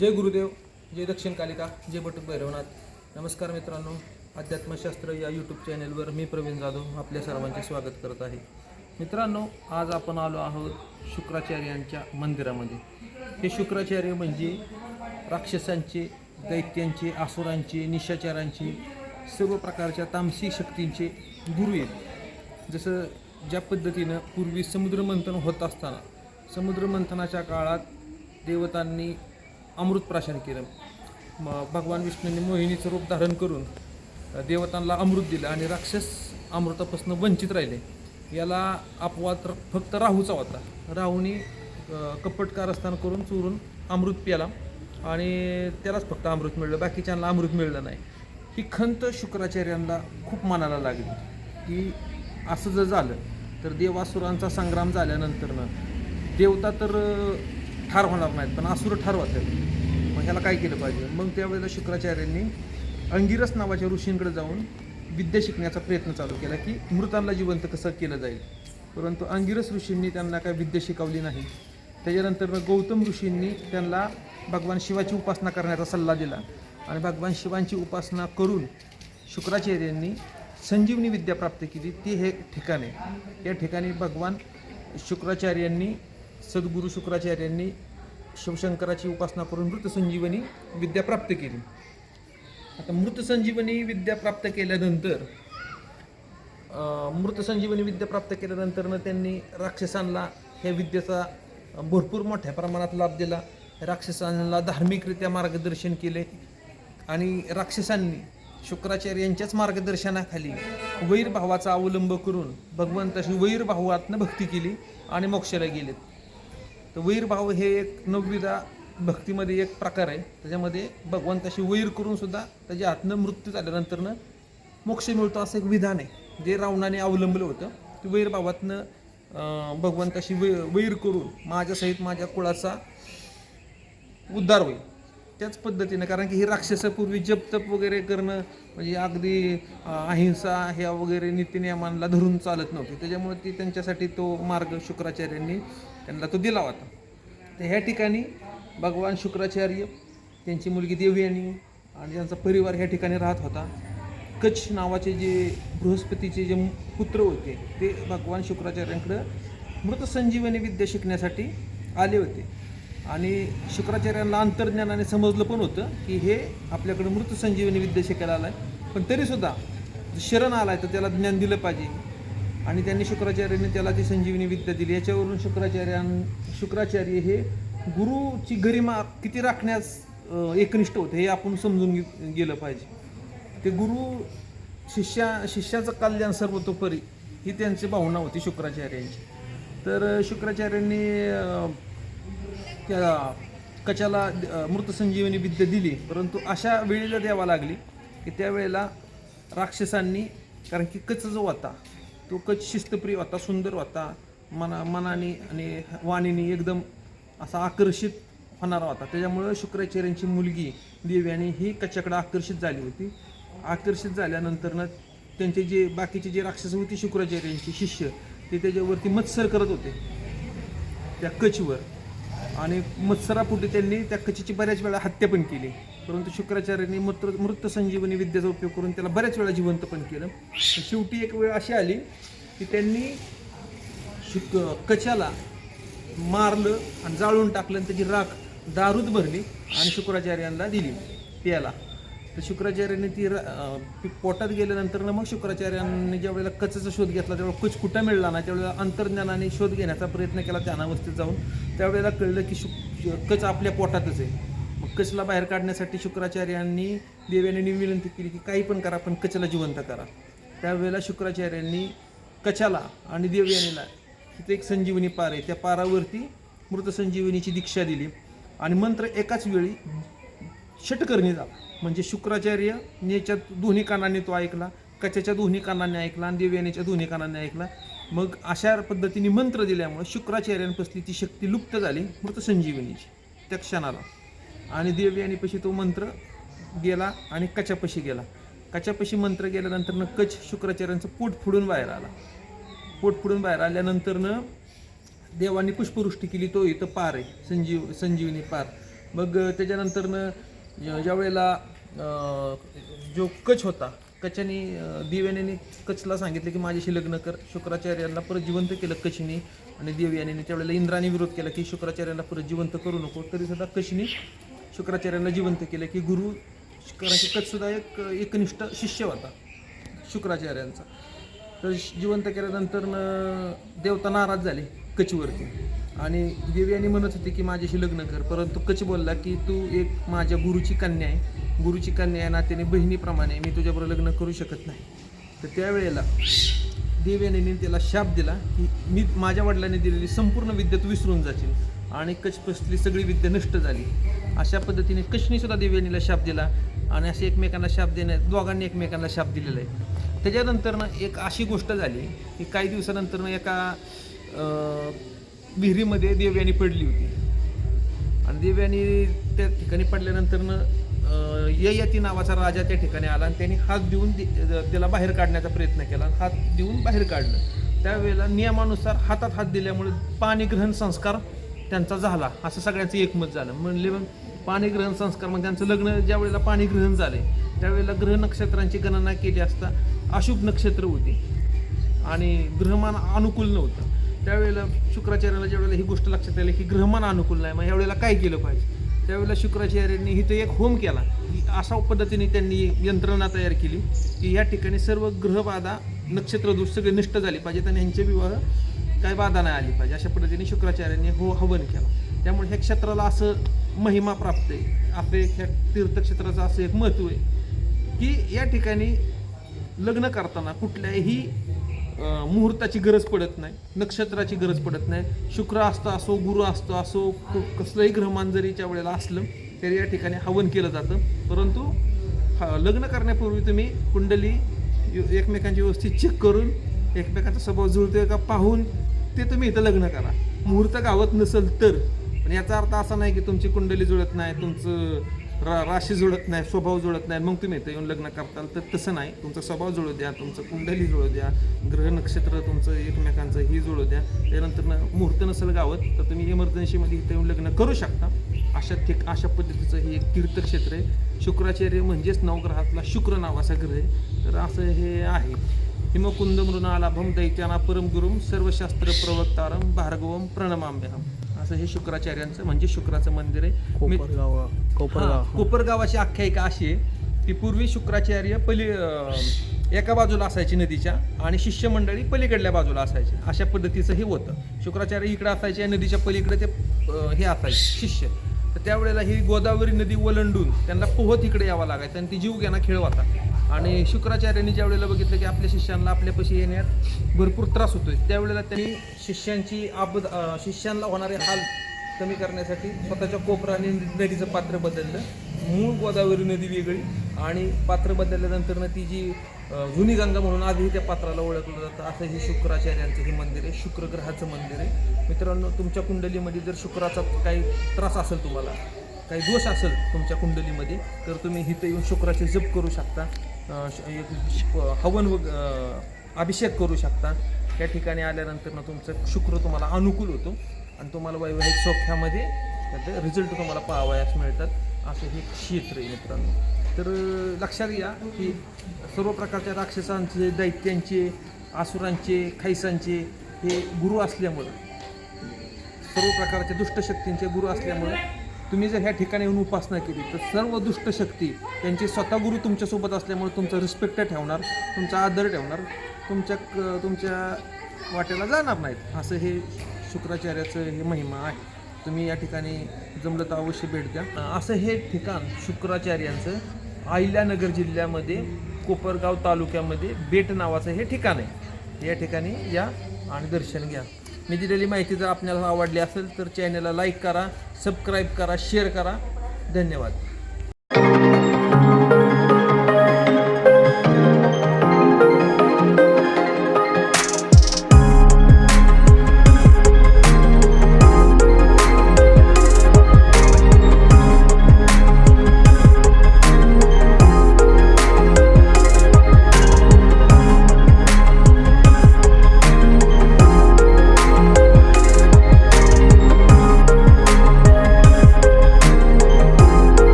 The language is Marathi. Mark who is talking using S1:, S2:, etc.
S1: जय गुरुदेव जय दक्षिण कालिका जय बटुक भैरवनाथ. नमस्कार मित्रांनो अध्यात्मशास्त्र या यूट्यूब चॅनेलवर मी प्रवीण जाधव आपल्या सर्वांचे स्वागत करत आहे. मित्रांनो आज आपण आलो आहोत शुक्राचार्यांच्या मंदिरामध्ये. हे शुक्राचार्य म्हणजे राक्षसांचे दैत्यांचे आसुरांचे निशाचारांचे सर्व प्रकारच्या तामसिक शक्तींचे गुरु आहेत. जसं ज्या पद्धतीनं पूर्वी समुद्रमंथन होत असताना समुद्रमंथनाच्या काळात देवतांनी अमृत प्राशन केलं. मग भगवान विष्णूंनी मोहिनीचं रूप धारण करून देवतांना अमृत दिलं आणि राक्षस अमृतापासून वंचित राहिले. याला अपवाद फक्त राहूचा होता. राहूने अ, कपट कारस्थान करून चोरून अमृत प्याला आणि त्यालाच फक्त अमृत मिळलं बाकीच्यांना अमृत मिळलं नाही. ही खंत शुक्राचार्यांना खूप मनाला लागली की असं जर झालं तर देवासुरांचा संग्राम झाल्यानंतरनं देवता तर ठार होणार नाहीत पण असुर ठार होतात. मग ह्याला काय केलं पाहिजे? मग त्यावेळेला शुक्राचार्यांनी अंगिरस नावाच्या ऋषींकडे जाऊन विद्या शिकण्याचा प्रयत्न चालू केला की मृतांना जिवंत कसं केलं जाईल? परंतु अंगिरस ऋषींनी त्यांना काय विद्या शिकवली नाही. त्याच्यानंतर गौतम ऋषींनी त्यांना भगवान शिवाची उपासना करण्याचा सल्ला दिला. आणि भगवान शिवांची उपासना करून शुक्राचार्यांनी संजीवनी विद्या प्राप्त केली. ती हे ठिकाण आहे. या ठिकाणी भगवान शुक्राचार्यांनी सद्गुरू शुक्राचार्यांनी शिवशंकराची उपासना करून मृतसंजीवनी विद्या प्राप्त केली. आता मृतसंजीवनी विद्या प्राप्त केल्यानंतर मृतसंजीवनी विद्या प्राप्त केल्यानंतरनं त्यांनी राक्षसांना ह्या विद्येचा भरपूर मोठ्या प्रमाणात लाभ दिला. राक्षसांना धार्मिकरित्या मार्गदर्शन केले आणि राक्षसांनी शुक्राचार्य यांच्याच मार्गदर्शनाखाली वैरभावाचा अवलंब करून भगवंताशी वैरभावातनं भक्ती केली आणि मोक्षाला गेलेत. तर वैरभाव हे एक नवविधा भक्तीमध्ये एक प्रकार आहे. त्याच्यामध्ये भगवंताशी वैर करून सुद्धा त्याच्या हातनं मृत्यू झाल्यानंतरनं मोक्ष मिळतो असं एक विधान आहे. जे रावणाने अवलंबलं होतं. ते वैरभावातनं भगवंताशी वै वैर करून माझ्यासहित माझ्या कुळाचा उद्धार होईल. त्याच पद्धतीनं कारण की ही राक्षसापूर्वी जपतप वगैरे करणं म्हणजे अगदी अहिंसा ह्या वगैरे नीतीनियमांना धरून चालत नव्हती. त्याच्यामुळे ती त्यांच्यासाठी तो मार्ग शुक्राचार्यांनी त्यांना तो दिला होता. तर ह्या ठिकाणी भगवान शुक्राचार्य त्यांची मुलगी देवयानी आणि त्यांचा परिवार ह्या ठिकाणी राहत होता. कच्छ नावाचे जे बृहस्पतीचे जे पुत्र होते ते भगवान शुक्राचार्यांकडं मृत संजीवनी विद्या शिकण्यासाठी आले होते. आणि शुक्राचार्यांना अंतर्ज्ञानाने समजलं पण होतं की हे आपल्याकडे मृत संजीवनी विद्या शिकायला आलाय. पण तरीसुद्धा शरण आलाय तर त्याला ज्ञान दिलं पाहिजे. आणि त्यांनी शुक्राचार्यांनी त्याला ती संजीवनी विद्या दिली. याच्यावरून शुक्राचार्यां शुक्राचार्य हे गुरुची गरिमा किती राखण्यास एकनिष्ठ होते हे आपण समजून घे- गेलं पाहिजे. ते गुरु शिष्या शिष्याचं कल्याण सर्वतोपरी ही त्यांची भावना होती शुक्राचार्यांची. तर शुक्राचार्यांनी त्या कचाला मृत संजीवनी विद्या दिली. परंतु अशा वेळेला द्यावा लागली की त्यावेळेला राक्षसांनी कारण की कच जो होता तो कच शिस्तप्रिय होता सुंदर होता मना मनाने आणि वाणीने एकदम असा आकर्षित होणारा होता. त्याच्यामुळं शुक्राचार्यांची मुलगी देव्यानी ही कच्याकडे आकर्षित झाली होती. आकर्षित झाल्यानंतरनं त्यांचे जे बाकीचे जे राक्षस होते शुक्राचार्यांचे शिष्य ते त्याच्यावरती मत्सर करत होते. त्या कचवर. आणि मत्सरापुढे त्यांनी त्या कचीची बऱ्याच वेळा हत्या पण केली. परंतु शुक्राचार्यांनी मृत मृत संजीवनी विद्येचा उपयोग करून त्याला बऱ्याच वेळा जिवंत पण केलं. शेवटी एक वेळ अशी आली की त्यांनी शुक कच्याला मारलं आणि जाळून टाकलं आणि त्याची राख दारूत भरली आणि शुक्राचार्यांना दिली प्याला तर शुक्राचार्यांनी ती र- पोटात गेल्यानंतर ना मग शुक्राचार्यांनी ज्या वेळेला कचचा शोध घेतला त्यावेळेला कच कुठं मिळला ना त्यावेळेला अंतर्ज्ञानाने शोध घेण्याचा प्रयत्न केला ध्यानावस्थेत जाऊन. त्यावेळेला कळलं की शुक कच आपल्या पोटातच आहे. मग कचला बाहेर काढण्यासाठी शुक्राचार्यांनी देव्याने विनंती केली की काही पण करा पण कचला जिवंत करा. त्यावेळेला शुक्राचार्यांनी कचाला आणि देवयानीला तिथे एक संजीवनी पार आहे त्या पारावरती मृत संजीवनीची दीक्षा दिली. आणि मंत्र एकाच वेळी षटकर्णी झाला. म्हणजे शुक्राचार्य नेच्या दोन्ही कानाने तो ऐकला कच्याच्या दोन्ही कानाने ऐकला आणि देवयानेच्या दोन्ही कानाने ऐकला. मग अशा पद्धतीने मंत्र दिल्यामुळे शुक्राचार्यांपासली ती शक्ती लुप्त झाली मृत संजीवनीची त्या क्षणाला. आणि देवयानीपाशी तो मंत्र गेला आणि कच्यापाशी गेला. कच्यापाशी मंत्र गेल्यानंतरनं कच शुक्राचार्यांचं पोट फुडून बाहेर आला. पोट फुडून बाहेर आल्यानंतरनं देवानी पुष्पवृष्टी केली तो इथं पार आहे संजीव संजीवनी पार. मग त्याच्यानंतरनं ज्या वेळेला जो कच होता कचानी अ, दिव्याने कचला सांगितलं की माझ्याशी लग्न कर. शुक्राचार्याला परत जिवंत केलं कशीने आणि देवयाने त्यावेळेला इंद्राने विरोध केला की शुक्राचार्याला परत जिवंत करू नको. तरी सुद्धा कशीने शुक्राचार्याला जिवंत केलं की गुरु कारण की कच सुद्धा एक एकनिष्ठ शिष्य होता शुक्राचार्यांचा. तर जिवंत केल्यानंतर देवता नाराज झाले कचीवरती. आणि देवयानी यांनी म्हणत होती की माझ्याशी लग्न कर. परंतु कच बोलला की तू एक माझ्या गुरुची कन्या आहे. गुरुची कन्या आहे नात्याने बहिणीप्रमाणे मी तुझ्याबरोबर लग्न करू शकत नाही. तर त्यावेळेला देवयानीने त्याला शाप दिला की मी माझ्या वडिलांनी दिलेली संपूर्ण विद्या तू विसरून जाशील. आणि कचपसली सगळी विद्या नष्ट झाली. अशा पद्धतीने कशनी सुद्धा देवयानीला शाप दिला आणि असे एकमेकांना शाप देणे दोघांनी एकमेकांना शाप दिलेला आहे. त्याच्यानंतरनं एक अशी गोष्ट झाली की काही दिवसानंतरनं एका विहिरीमध्ये देवयानी पडली होती. आणि देव्यानी त्या ठिकाणी पडल्यानंतर ययाती नावाचा राजा त्या ठिकाणी आला आणि त्यांनी हात देऊन त्याला बाहेर काढण्याचा प्रयत्न केला आणि हात देऊन बाहेर काढलं. त्यावेळेला नियमानुसार हातात हात दिल्यामुळे पाणीग्रहण संस्कार त्यांचा झाला. असं सगळ्यांचं एकमत झालं. म्हणले मग पाणीग्रहण संस्कार मग त्यांचं लग्न ज्या वेळेला पाणीग्रहण झाले त्यावेळेला ग्रह नक्षत्रांची गणना केली असता अशुभ नक्षत्र होते. आणि ग्रहमान अनुकूल नव्हतं. त्यावेळेला शुक्राचार्याला ज्यावेळेला ही गोष्ट लक्षात आली की ग्रहमान अनुकूल नाही मग यावेळेला काय केलं पाहिजे? त्यावेळेला शुक्राचार्यांनी इथं एक होम केला. की अशा पद्धतीने त्यांनी यंत्रणा तयार केली की या ठिकाणी सर्व ग्रहबाधा नक्षत्रदोष सगळे नष्ट झाले पाहिजेत आणि यांचे विवाह काय बाधा नाही आली पाहिजे. अशा पद्धतीने शुक्राचार्यांनी हो हवन केला. त्यामुळे ह्या क्षेत्राला असं महिमा प्राप्त आहे. आपले ह्या तीर्थक्षेत्राचं असं एक महत्त्व आहे की या ठिकाणी लग्न करताना कुठल्याही मुहूर्ताची गरज पडत नाही नक्षत्राची गरज पडत नाही. शुक्र असतो असो गुरु असतो असो कसलंही ग्रहमान जरीच्या वेळेला असलं तरी या ठिकाणी हवन केलं जातं. परंतु हा, लग्न करण्यापूर्वी तुम्ही कुंडली एकमेकांची व्यवस्थित चेक करून एकमेकांचा स्वभाव जुळतोय का पाहून ते तुम्ही इथं लग्न करा. मुहूर्त गावत नसेल तर. पण याचा अर्थ असा नाही की तुमची कुंडली जुळत नाही तुमचं रा राशी जुळत नाही स्वभाव जुळत नाही मग तुम्ही इथं येऊन लग्न करताल तर तसं नाही. तुमचा स्वभाव जुळू द्या तुमचं कुंडली जुळू द्या ग्रह नक्षत्र तुमचं एकमेकांचं ही जुळू द्या. त्यानंतर मुहूर्त नसेल गावत तर तुम्ही इमर्जन्सीमध्ये इथं येऊन लग्न करू शकता. अशा ठिक अशा पद्धतीचं हे एक तीर्थक्षेत्र आहे. शुक्राचार्य म्हणजेच नवग्रहातला शुक्र नावाचा ग्रह आहे. तर असं हे आहे. हिमकुंद मृणालाभम दैत्याना परमगुरुम सर्वशास्त्र प्रवक्तारम भार्गवम प्रणमाम्यहम असं हे शुक्राचार्यांचं म्हणजे शुक्राचं मंदिर आहे. मी-
S2: कोपरगाव
S1: हा,
S2: कोपरगाव.
S1: कोपरगावाची आख्यायिका अशी आहे. की पूर्वी शुक्राचार्य पली अं, एका बाजूला असायची नदीच्या आणि शिष्यमंडळी पलीकडल्या बाजूला असायचे. अशा पद्धतीचं हे होतं. शुक्राचार्य इकडे असायचे आणि नदीच्या पलीकडे ते अं, हे असायचे शिष्य. तर त्यावेळेला ही गोदावरी नदी ओलंडून त्यांना पोहत इकडे यावं लागायचं आणि ती जीव घेणा खेळ होता. आणि शुक्राचार्यांनी ज्या वेळेला बघितलं की आपल्या शिष्यांना आपल्यापाशी येण्यात भरपूर त्रास होतोय त्यावेळेला त्यांनी शिष्यांची आबद शिष्यांना होणारे हाल कमी करण्यासाठी स्वतःच्या कोपराने नदीचं पात्र बदललं. मूळ गोदावरी नदी वेगळी आणि पात्र बदलल्यानंतर ती जी जुनी गंगा म्हणून आजही त्या पात्राला ओळखलं जातं असं हे शुक्राचार्यांचं हे मंदिर आहे शुक्रग्रहाचं मंदिर आहे. मित्रांनो तुमच्या कुंडलीमध्ये जर शुक्राचा काही त्रास असेल तुम्हाला काही दोष असेल तुमच्या कुंडलीमध्ये तर तुम्ही इथं येऊन शुक्राचे जप करू शकता. हवन व अभिषेक करू शकता. त्या ठिकाणी आल्यानंतर ना तुमचं शुक्र तुम्हाला अनुकूल होतो. आणि तुम्हाला वैवाहिक सौख्यामध्ये त्याचे रिझल्ट तुम्हाला पाहावयास मिळतात. असं हे क्षेत्र आहे मित्रांनो. तर लक्षात घ्या की सर्व प्रकारच्या राक्षसांचे दैत्यांचे आसुरांचे खैसांचे हे गुरु असल्यामुळं सर्व प्रकारच्या दुष्टशक्तींचे गुरु असल्यामुळे तुम्ही जर ह्या ठिकाणी येऊन उपासना केली तर सर्व दुष्टशक्ती त्यांचे स्वतः गुरु तुमच्यासोबत असल्यामुळे तुमचा रिस्पेक्ट ठेवणार तुमचा आदर ठेवणार तुमच्या क- तुमच्या वाट्याला जाणार नाहीत. असं हे शुक्राचार्याचं हे महिमा आहे. तुम्ही या ठिकाणी जमलं तर अवश्य भेट द्या. असं हे ठिकाण शुक्राचार्यांचं अहिल्यानगर जिल्ह्यामध्ये कोपरगाव तालुक्यामध्ये बेट नावाचं हे ठिकाण आहे. या ठिकाणी या आणि दर्शन घ्या. मी दिलेली माहिती जर आपल्याला आवडली असेल तर चॅनलला लाईक करा सबस्क्राईब करा शेअर करा. धन्यवाद.